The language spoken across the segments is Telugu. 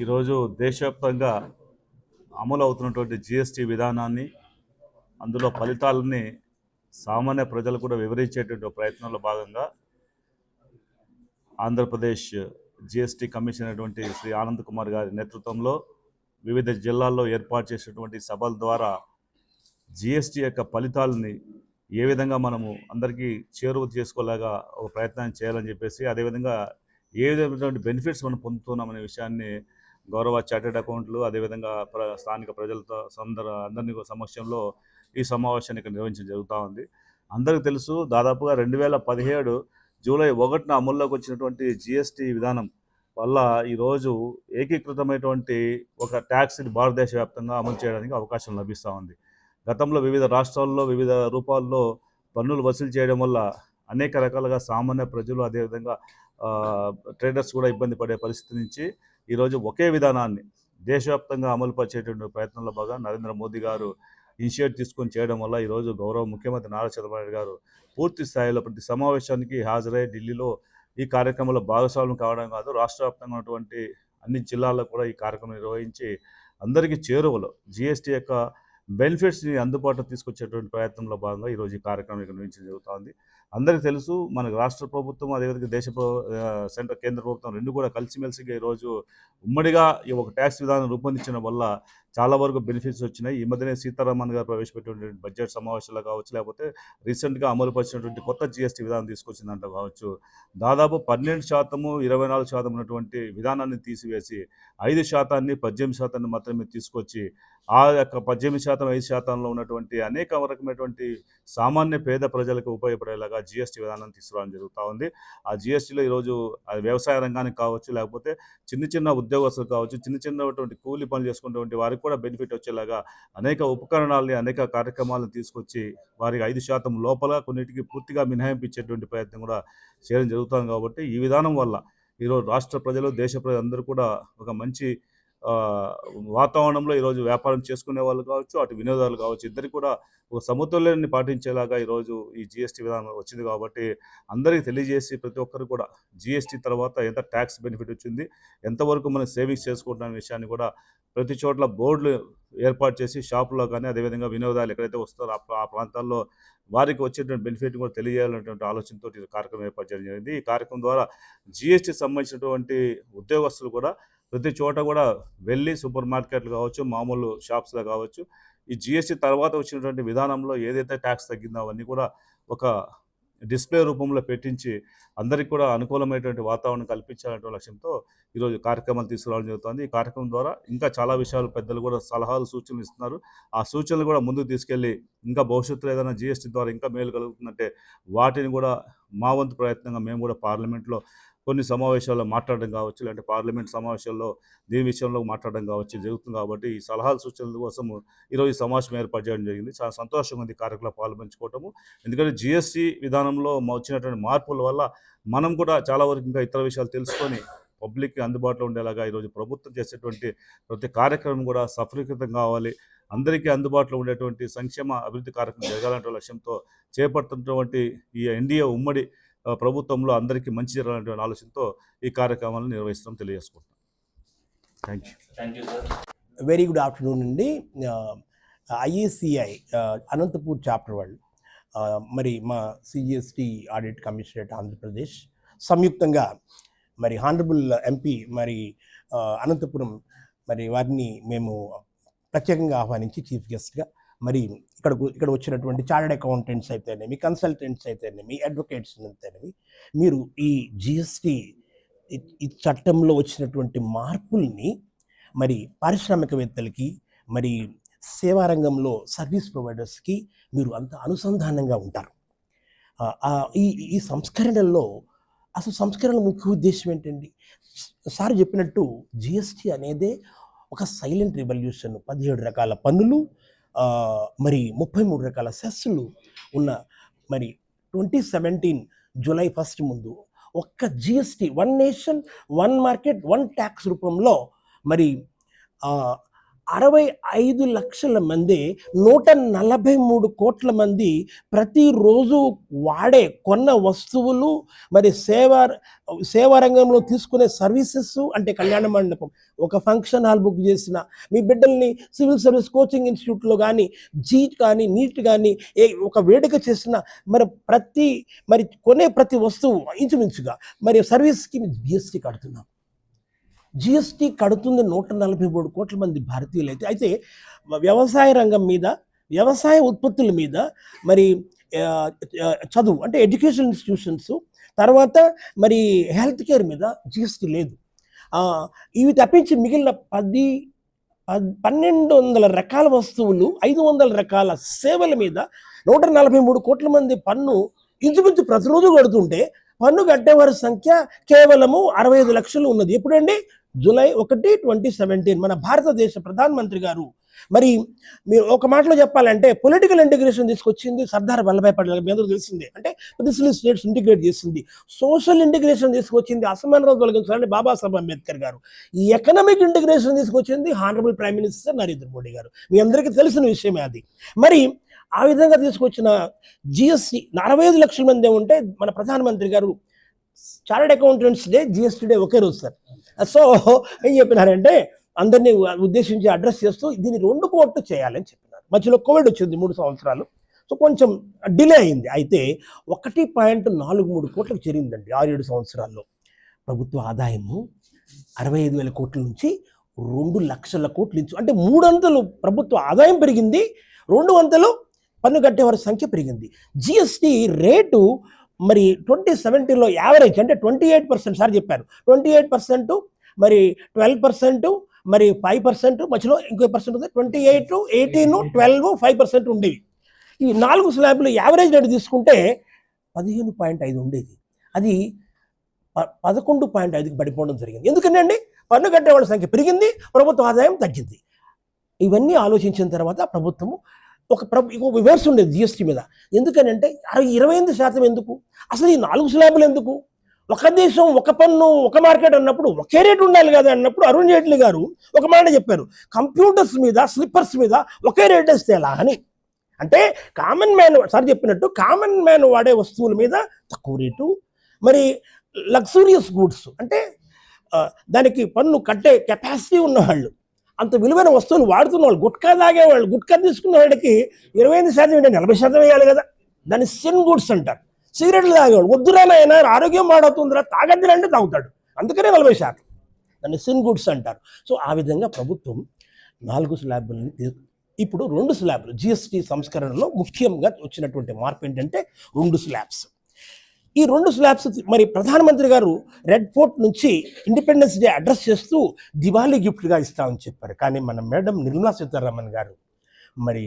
ఈరోజు దేశవ్యాప్తంగా అమలు అవుతున్నటువంటి జిఎస్టీ విధానాన్ని అందులో ఫలితాలని సామాన్య ప్రజలు కూడా వివరించేటువంటి ప్రయత్నంలో భాగంగా ఆంధ్రప్రదేశ్ జిఎస్టీ కమిషన్ అయినటువంటి శ్రీ ఆనంద్ కుమార్ గారి నేతృత్వంలో వివిధ జిల్లాల్లో ఏర్పాటు చేసినటువంటి సభల ద్వారా జిఎస్టీ యొక్క ఫలితాలని ఏ విధంగా మనము అందరికీ చేరువ చేసుకోలేగా ఒక ప్రయత్నం చేయాలని చెప్పేసి అదేవిధంగా ఏ విధమైనటువంటి బెనిఫిట్స్ మనం పొందుతున్నామనే విషయాన్ని గౌరవ చార్టెడ్ అకౌంట్లు అదేవిధంగా ప్ర స్థానిక ప్రజలతో సందర్ అందరినీ సమక్షంలో ఈ సమావేశాన్ని ఇక్కడ నిర్వహించడం జరుగుతూ ఉంది. అందరికీ తెలుసు దాదాపుగా రెండు వేల పదిహేడు జూలై ఒకటిన అమల్లోకి వచ్చినటువంటి జిఎస్టీ విధానం వల్ల ఈరోజు ఏకీకృతమైనటువంటి ఒక ట్యాక్స్ని భారతదేశ వ్యాప్తంగా అమలు చేయడానికి అవకాశం లభిస్తూ ఉంది. గతంలో వివిధ రాష్ట్రాల్లో వివిధ రూపాల్లో పన్నులు వసూలు చేయడం వల్ల అనేక రకాలుగా సామాన్య ప్రజలు అదేవిధంగా ట్రేడర్స్ కూడా ఇబ్బంది పడే పరిస్థితి నుంచి ఈరోజు ఒకే విధానాన్ని దేశవ్యాప్తంగా అమలుపరిచేటువంటి ప్రయత్నంలో భాగంగా నరేంద్ర మోదీ గారు ఇనిషియేట్ తీసుకొని చేయడం వల్ల ఈరోజు గౌరవ ముఖ్యమంత్రి నారా చంద్రబాబు గారు పూర్తి స్థాయిలో ప్రతి సమావేశానికి హాజరై ఢిల్లీలో ఈ కార్యక్రమంలో భాగస్వామ్యం కావడం కాదు రాష్ట్ర వ్యాప్తంగా ఉన్నటువంటి అన్ని జిల్లాల్లో కూడా ఈ కార్యక్రమం నిర్వహించి అందరికీ చేరువలో జిఎస్టీ యొక్క బెనిఫిట్స్ని అందుబాటులో తీసుకొచ్చేటువంటి ప్రయత్నంలో భాగంగా ఈరోజు ఈ కార్యక్రమం ఇక్కడ నిర్వహించడం జరుగుతోంది అందరికీ తెలుసు మనకు రాష్ట్ర ప్రభుత్వం అదేవిధంగా దేశ సెంటర్ కేంద్ర ప్రభుత్వం రెండు కూడా కలిసిమెలిసిగా ఈరోజు ఉమ్మడిగా ఈ ఒక ట్యాక్స్ విధానం రూపొందించడం వల్ల చాలా వరకు బెనిఫిట్స్ వచ్చినాయి. ఈ మధ్యనే సీతారామన్ గారు ప్రవేశపెట్టినటువంటి బడ్జెట్ సమావేశాల్లో కావచ్చు లేకపోతే రీసెంట్గా అమలు పరిచినటువంటి కొత్త జిఎస్టీ విధానం తీసుకొచ్చిందంట కావచ్చు. దాదాపు పన్నెండు శాతము ఇరవై నాలుగు శాతం ఉన్నటువంటి విధానాన్ని తీసివేసి ఐదు శాతాన్ని పద్దెనిమిది శాతాన్ని మాత్రమే తీసుకొచ్చి ఆ యొక్క పద్దెనిమిది శాతం ఐదు శాతంలో ఉన్నటువంటి అనేక రకమైనటువంటి సామాన్య పేద ప్రజలకు ఉపయోగపడేలాగా జిఎస్టీ విధానం తీసుకురావడం జరుగుతూ ఉంది. ఆ జిఎస్టీలో ఈరోజు అది వ్యవసాయ రంగానికి కావచ్చు లేకపోతే చిన్న చిన్న ఉద్యోగస్తులు కావచ్చు చిన్న చిన్నటువంటి కూలి పనులు చేసుకున్నటువంటి వారికి కూడా బెనిఫిట్ వచ్చేలాగా అనేక ఉపకరణాలని అనేక కార్యక్రమాలను తీసుకొచ్చి వారికి ఐదు శాతం లోపల కొన్నిటికి పూర్తిగా మినహాయింపు ఇచ్చేటువంటి ప్రయత్నం కూడా చేయడం జరుగుతుంది కాబట్టి ఈ విధానం వల్ల ఈరోజు రాష్ట్ర ప్రజలు దేశ ప్రజలందరూ కూడా ఒక మంచి వాతావరణంలో ఈరోజు వ్యాపారం చేసుకునే వాళ్ళు కావచ్చు అటు వినోదాలు కావచ్చు ఇద్దరికి కూడా ఒక సమతుల్యాన్ని పాటించేలాగా ఈరోజు ఈ జిఎస్టీ విధానం వచ్చింది కాబట్టి అందరికీ తెలియజేసి ప్రతి ఒక్కరు కూడా జిఎస్టీ తర్వాత ఎంత ట్యాక్స్ బెనిఫిట్ వచ్చింది ఎంతవరకు మనం సేవింగ్స్ చేసుకుంటున్న విషయాన్ని కూడా ప్రతి చోట్ల బోర్డులు ఏర్పాటు చేసి షాపులో కానీ అదేవిధంగా వినోదాలు ఎక్కడైతే వస్తారో అప్పుడు ఆ ప్రాంతాల్లో వారికి వచ్చేటువంటి బెనిఫిట్ కూడా తెలియజేయాలనేటువంటి ఆలోచనతో ఈ కార్యక్రమం ఏర్పాటు చేయడం జరిగింది. ఈ కార్యక్రమం ద్వారా జిఎస్టీ సంబంధించినటువంటి ఉద్యోగస్తులు కూడా ప్రతి చోట కూడా వెళ్ళి సూపర్ మార్కెట్లు కావచ్చు మామూలు షాప్స్లో కావచ్చు ఈ జిఎస్టీ తర్వాత వచ్చినటువంటి విధానంలో ఏదైతే ట్యాక్స్ తగ్గిందో అవన్నీ కూడా ఒక డిస్ప్లే రూపంలో పెట్టించి అందరికీ కూడా అనుకూలమైనటువంటి వాతావరణం కల్పించాలనే లక్ష్యంతో ఈరోజు కార్యక్రమాలు తీసుకురావడం జరుగుతుంది. ఈ కార్యక్రమం ద్వారా ఇంకా చాలా విషయాలు పెద్దలు కూడా సలహాలు సూచనలు ఇస్తున్నారు. ఆ సూచనలు కూడా ముందుకు తీసుకెళ్ళి ఇంకా భవిష్యత్తులో ఏదైనా జిఎస్టీ ద్వారా ఇంకా మేలు కలుగుతుందంటే వాటిని కూడా మా వంతు ప్రయత్నంగా మేము కూడా పార్లమెంట్లో కొన్ని సమావేశాల్లో మాట్లాడడం కావచ్చు లేదంటే పార్లమెంట్ సమావేశాల్లో దీని విషయంలో మాట్లాడడం కావచ్చు జరుగుతుంది కాబట్టి ఈ సలహాలు సూచనల కోసం ఈరోజు సమావేశం ఏర్పాటు చేయడం జరిగింది. చాలా సంతోషంగా ఉంది ఈ పాల్పంచుకోవటము. ఎందుకంటే జిఎస్టీ విధానంలో మా వచ్చినటువంటి మార్పుల వల్ల మనం కూడా చాలా వరకు ఇంకా ఇతర విషయాలు తెలుసుకొని పబ్లిక్కి అందుబాటులో ఉండేలాగా ఈరోజు ప్రభుత్వం చేసేటువంటి ప్రతి కార్యక్రమం కూడా సఫలీకృతం కావాలి. అందరికీ అందుబాటులో ఉండేటువంటి సంక్షేమ అభివృద్ధి కార్యక్రమం జరగాలంటే లక్ష్యంతో చేపడుతున్నటువంటి ఈ ఎన్డీఏ ఉమ్మడి ప్రభుత్వంలో అందరికీ మంచి జరగాలనే ఆలోచనతో ఈ కార్యక్రమాలను నిర్వహిస్తాం తెలియజేసుకుంటాం thank you thank you sir very good afternoon అండి. ఐఏసిఐ అనంతపూర్ చాప్టర్ వాళ్ళు మరి మా సిజిఎస్టి ఆడిట్ కమిషనరేట్ ఆంధ్రప్రదేశ్ సంయుక్తంగా మరి హానరబుల్ ఎంపీ మరి అనంతపురం మరి వారిని మేము ప్రత్యేకంగా ఆహ్వానించి చీఫ్ గెస్ట్గా మరి ఇక్కడ ఇక్కడ వచ్చినటువంటి చార్టెడ్ అకౌంటెంట్స్ అయితేనేమి కన్సల్టెంట్స్ అయితేనేమి అడ్వకేట్స్ అయితేనేమి మీరు ఈ జిఎస్టి ఈ చట్టంలో వచ్చినటువంటి మార్పుల్ని మరి పారిశ్రామికవేత్తలకి మరి సేవా రంగంలో సర్వీస్ ప్రొవైడర్స్కి మీరు అంత అనుసంధానంగా ఉంటారు. ఈ ఈ సంస్కరణల్లో అసలు సంస్కరణల ముఖ్య ఉద్దేశం ఏంటండి? సార్ చెప్పినట్టు జిఎస్టి అనేదే ఒక సైలెంట్ రివల్యూషన్ పదిహేడు రకాల పన్నులు మరి ముప్పై మూడు రకాల సెస్సులు ఉన్న మరి ట్వంటీ సెవెంటీన్ జూలై ఫస్ట్ ముందు ఒక్క GST one nation one market one tax రూపంలో మరి అరవై ఐదు లక్షల మంది నూట నలభై మూడు కోట్ల మంది ప్రతిరోజు వాడే కొన్న వస్తువులు మరి సేవా సేవా రంగంలో తీసుకునే సర్వీసెస్ అంటే కళ్యాణ మండపం. ఒక ఫంక్షన్ హాల్ బుక్ చేసిన మీ బిడ్డల్ని సివిల్ సర్వీస్ కోచింగ్ ఇన్స్టిట్యూట్లో కానీ జీట్ కానీ నీట్ కానీ ఏ ఒక వేడుక చేసిన మరి ప్రతి మరి కొనే ప్రతి వస్తువు ఇంచుమించుగా మరి సర్వీస్కి జిఎస్టీ కడుతున్నాం. జిఎస్టీ కడుతుంది నూట నలభై మూడు కోట్ల మంది భారతీయులు అయితే అయితే వ్యవసాయ రంగం మీద వ్యవసాయ ఉత్పత్తుల మీద మరి చదువు అంటే ఎడ్యుకేషన్ ఇన్స్టిట్యూషన్స్ తర్వాత మరి హెల్త్ కేర్ మీద జిఎస్టీ లేదు. ఇవి తప్పించి మిగిలిన పది పన్నెండు వందల రకాల వస్తువులు ఐదు వందల రకాల సేవల మీద నూట నలభై మూడు కోట్ల మంది పన్ను ఇంచుమించు ప్రతిరోజు కడుతుంటే పన్ను కట్టేవారి సంఖ్య కేవలము అరవై ఐదు లక్షలు ఉన్నది. ఎప్పుడండి? జూలై ఒకటి ట్వంటీ సెవెంటీన్ మన భారతదేశ ప్రధానమంత్రి గారు. మరి మీరు ఒక మాటలో చెప్పాలంటే పొలిటికల్ ఇంటిగ్రేషన్ తీసుకొచ్చింది సర్దార్ వల్లభాయ్ పటేల్ మీ అందరూ తెలిసిందే. అంటే ప్రతిస్లీ స్టేట్స్ ఇంటిగ్రేట్ చేసింది. సోషల్ ఇంటిగ్రేషన్ తీసుకొచ్చింది అసమానత తొలగించాలని బాబాసాహెబ్ అంబేద్కర్ గారు. ఈ ఎకనామిక్ ఇంటిగ్రేషన్ తీసుకొచ్చింది honourable prime minister Narendra Modi గారు. మీ అందరికీ తెలిసిన విషయమే అది. మరి ఆ విధంగా తీసుకొచ్చిన జిఎస్టి అరవై ఐదు లక్షల మంది ఉంటే మన ప్రధానమంత్రి గారు chartered accountants day GST day ఒకే రోజు సార్. సో ఏం చెప్పినారంటే అందరినీ ఉద్దేశించి అడ్రస్ చేస్తూ దీన్ని రెండు కోట్లు చేయాలని చెప్పినారు. మధ్యలో కోవిడ్ వచ్చింది మూడు సంవత్సరాలు. సో కొంచెం డిలే అయింది. అయితే ఒకటి పాయింట్ నాలుగు మూడు కోట్లకు చేరిందండి ఆరు ఏడు సంవత్సరాల్లో. ప్రభుత్వ ఆదాయము అరవై ఐదు వేల కోట్ల నుంచి రెండు లక్షల కోట్లు నుంచి అంటే మూడంతలు ప్రభుత్వ ఆదాయం పెరిగింది రెండు వందలు పన్ను కట్టేవారి సంఖ్య పెరిగింది. జిఎస్టి రేటు మరి ట్వంటీ సెవెంటీన్లో యావరేజ్ అంటే ట్వంటీ ఎయిట్ పర్సెంట్ సార్ చెప్పారు. ట్వంటీ ఎయిట్ పర్సెంట్ మరి ట్వెల్వ్ పర్సెంట్ మరి ఫైవ్ పర్సెంట్ మధ్యలో ఇంకో పర్సెంట్ ఉంది. Twenty eight eighteen twelve five percent ఉండేవి. ఈ నాలుగు స్లాబ్లు యావరేజ్ రేటు తీసుకుంటే పదిహేను పాయింట్ ఐదు ఉండేది. అది ప- పదకొండు పాయింట్ ఐదుకి పడిపోవడం జరిగింది. ఎందుకంటే పన్ను కట్టే వాళ్ళ సంఖ్య పెరిగింది ప్రభుత్వ ఆదాయం తగ్గింది. ఇవన్నీ ఆలోచించిన తర్వాత ప్రభుత్వము ఒక ప్రభు ఇంకో వివర్స్ ఉండేది జిఎస్టీ మీద. ఎందుకనంటే అరవై ఇరవై ఎనిమిది శాతం ఎందుకు? అసలు ఈ నాలుగు స్లాబులు ఎందుకు? ఒక దేశం ఒక పన్ను ఒక మార్కెట్ అన్నప్పుడు ఒకే రేటు ఉండాలి కదా అన్నప్పుడు అరుణ్ జైట్లీ గారు ఒక మాట చెప్పారు. కంప్యూటర్స్ మీద స్లిప్పర్స్ మీద ఒకే రేట్ వేస్తే ఎలా అని? అంటే కామన్ మ్యాన్ సార్ చెప్పినట్టు కామన్ మ్యాన్ వాడే వస్తువుల మీద తక్కువ రేటు మరి లగ్జూరియస్ గూడ్స్ అంటే దానికి పన్ను కట్టే కెపాసిటీ ఉన్నవాళ్ళు. అంత విలువైన వస్తువులు వాడుతున్న వాళ్ళు గుట్కా తాగేవాళ్ళు గుట్కా తీసుకున్న వాడికి ఇరవై ఐదు శాతం ఏంటంటే నలభై శాతం వేయాలి కదా. దాన్ని సిన్ గుడ్స్ అంటారు. సిగరెట్లు తాగేవాడు వద్దురానైనా ఆరోగ్యం మాడవుతుందిరా తాగద్దురా అంటే తాగుతాడు. అందుకనే నలభై శాతం. దాన్ని సిన్ గుడ్స్ అంటారు. సో ఆ విధంగా ప్రభుత్వం నాలుగు స్లాబులని ఇప్పుడు రెండు స్లాబ్లు జిఎస్టీ సంస్కరణలో ముఖ్యంగా వచ్చినటువంటి మార్పు ఏంటంటే రెండు స్లాబ్స్. ఈ రెండు స్లాబ్స్ మరి ప్రధానమంత్రి గారు రెడ్ ఫోర్ట్ నుంచి ఇండిపెండెన్స్ డే అడ్రస్ చేస్తూ దివాళీ గిఫ్ట్గా ఇస్తామని చెప్పారు. కానీ మన మేడం నిర్మలా సీతారామన్ గారు మరి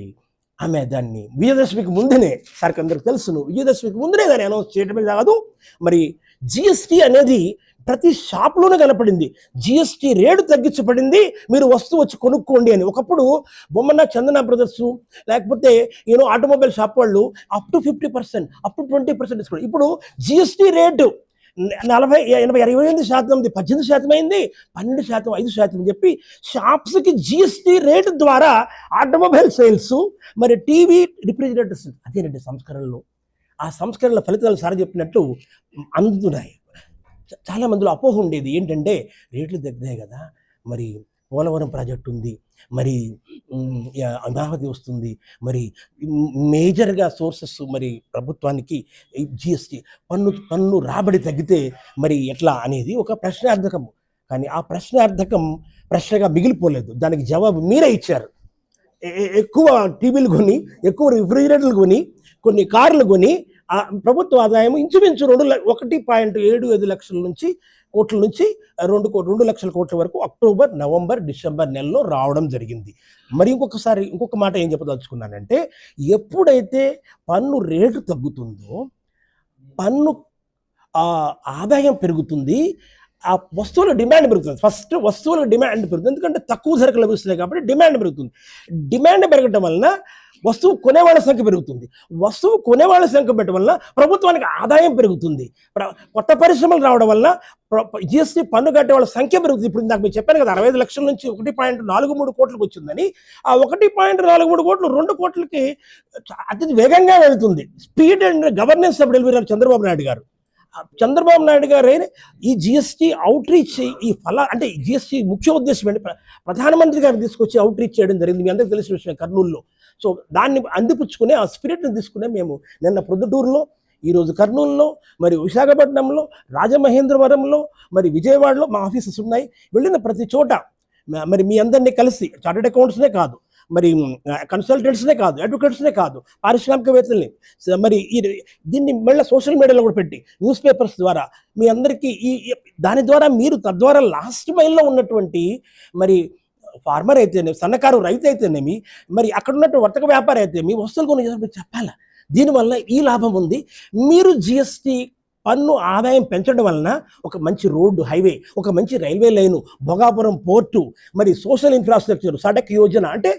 ఆమె దాన్ని విజయదశమికి ముందునే సార్కి అందరికి తెలుసును విజయదశమికి ముందునే దాన్ని అనౌన్స్ చేయడమే కాదు మరి జిఎస్టి అనేది ప్రతి షాప్లోనే కనపడింది. జిఎస్టీ రేటు తగ్గించబడింది. మీరు వస్తువు వచ్చి కొనుక్కోండి అని. ఒకప్పుడు బొమ్మన్న చందన బ్రదర్స్ లేకపోతే యూనో ఆటోమొబైల్ షాప్ వాళ్ళు up to fifty percent up to twenty percent discount ఇప్పుడు జిఎస్టీ రేటు నలభై ఎనభై ఇరవై ఎనిమిది శాతం ఉంది పద్దెనిమిది శాతం అయింది పన్నెండు శాతం ఐదు శాతం అని చెప్పి షాప్స్కి జిఎస్టీ రేటు ద్వారా ఆటోమొబైల్ సేల్స్ మరి టీవీ రిఫ్రిజిరేటర్స్ అదేనండి సంస్కరణలు. ఆ సంస్కరణల ఫలితాలు సార్ చెప్పినట్టు అందుతున్నాయి. చాలా మందిలో అపోహ ఉండేది. ఏంటంటే రేట్లు తగ్గినాయి కదా. మరి పోలవరం ప్రాజెక్ట్ ఉంది. మరి అమరావతి వస్తుంది. మరి మేజర్గా సోర్సెస్ మరి ప్రభుత్వానికి జిఎస్టి పన్ను పన్ను రాబడి తగ్గితే మరి ఎట్లా అనేది ఒక ప్రశ్నార్థకం కానీ ఆ ప్రశ్నార్థకం ప్రశ్నగా మిగిలిపోలేదు. దానికి జవాబు మీరే ఇచ్చారు. ఎక్కువ టీవీలు కొని ఎక్కువ రిఫ్రిజిరేటర్లు కొని కొన్ని కార్లు కొని ప్రభుత్వ ఆదాయం ఇంచుమించు రెండు ఒకటి పాయింట్ ఏడు ఐదు లక్షల నుంచి కోట్ల నుంచి రెండు కో రెండు లక్షల కోట్ల వరకు అక్టోబర్ నవంబర్ డిసెంబర్ నెలలో రావడం జరిగింది. మరి ఇంకొకసారి ఇంకొక మాట ఏం చెప్పదలుచుకున్నానంటే ఎప్పుడైతే పన్ను రేటు తగ్గుతుందో పన్ను ఆదాయం పెరుగుతుంది ఆ వస్తువుల డిమాండ్ పెరుగుతుంది. ఫస్ట్ వస్తువుల డిమాండ్ పెరుగుతుంది. ఎందుకంటే తక్కువ ధరకు లభిస్తున్నాయి కాబట్టి డిమాండ్ పెరుగుతుంది. డిమాండ్ పెరగటం వలన వస్తువు కొనేవాళ్ళ సంఖ్య పెరుగుతుంది. వస్తువు కొనేవాళ్ళ సంఖ్య పెట్టడం వల్ల ప్రభుత్వానికి ఆదాయం పెరుగుతుంది. కొత్త పరిశ్రమలు రావడం వల్ల జిఎస్టీ పన్ను కట్టే వాళ్ళ సంఖ్య పెరుగుతుంది. ఇప్పుడు నాకు మీరు చెప్పాను కదా అరవై ఐదు లక్షల నుంచి ఒకటి పాయింట్ నాలుగు మూడు కోట్లకు వచ్చిందని. ఆ ఒకటి పాయింట్ నాలుగు మూడు కోట్లు రెండు కోట్లకి అతి వేగంగా వెళ్తుంది. Speed and governance of delivery Chandrababu Naidu గారు. ఆ చంద్రబాబు నాయుడు గారే ఈ జిఎస్టీ అవుట్ రీచ్ ఈ ఫల అంటే జిఎస్టీ ముఖ్య ఉద్దేశం ఏంటి? ప్రధానమంత్రి గారు తీసుకొచ్చి అవుట్ రీచ్ చేయడం జరిగింది. మీ అందరికీ తెలిసిన విషయం కర్నూలులో. సో దాన్ని అందిపుచ్చుకునే ఆ స్పిరిట్ని తీసుకునే మేము నిన్న ప్రొద్దుటూరులో ఈరోజు కర్నూలులో మరి విశాఖపట్నంలో రాజమహేంద్రవరంలో మరి విజయవాడలో మా ఆఫీసెస్ ఉన్నాయి. వెళ్ళిన ప్రతి చోట మరి మీ అందరినీ కలిసి చార్టెడ్ అకౌంట్స్నే కాదు మరి కన్సల్టెంట్స్నే కాదు అడ్వకేట్స్నే కాదు పారిశ్రామికవేత్తల్ని మరి ఈ దీన్ని మళ్ళీ సోషల్ మీడియాలో కూడా పెట్టి న్యూస్ పేపర్స్ ద్వారా మీ అందరికీ ఈ ఈ- దాని ద్వారా మీరు తద్వారా లాస్ట్ మైల్లో ఉన్నటువంటి మరి ఫార్మర్ అయితేనేమి సన్నకారు రైతు అయితేనేమి మరి అక్కడ ఉన్నటువంటి వర్తక వ్యాపారి అయితేనేమి మీ వస్తువులు కొన్ని చెప్పాలా? దీనివల్ల ఈ లాభం ఉంది. మీరు జిఎస్టీ పన్ను ఆదాయం పెంచడం వలన ఒక మంచి రోడ్డు హైవే ఒక మంచి రైల్వే లైను భోగాపురం పోర్టు మరి సోషల్ ఇన్ఫ్రాస్ట్రక్చర్ సడక్ యోజన అంటే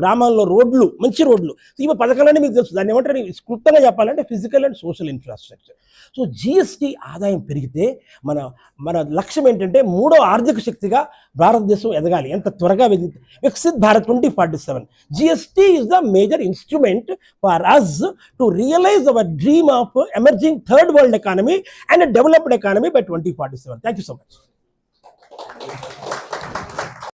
గ్రామాల్లో రోడ్లు మంచి రోడ్లు ఈ పథకాలన్నీ మీకు తెలుసు. దాన్ని ఏమంటారు? క్లుప్తంగా చెప్పాలంటే physical and social infrastructure. So GST ఆదాయం పెరిగితే మన మన లక్ష్యం ఏంటంటే మూడో ఆర్థిక శక్తిగా భారతదేశం ఎదగాలి. ఎంత త్వరగా Viksit Bharat twenty forty seven. GST is the major instrument for us to realise our dream of emerging third world economy and developed economy by twenty forty seven thank you so much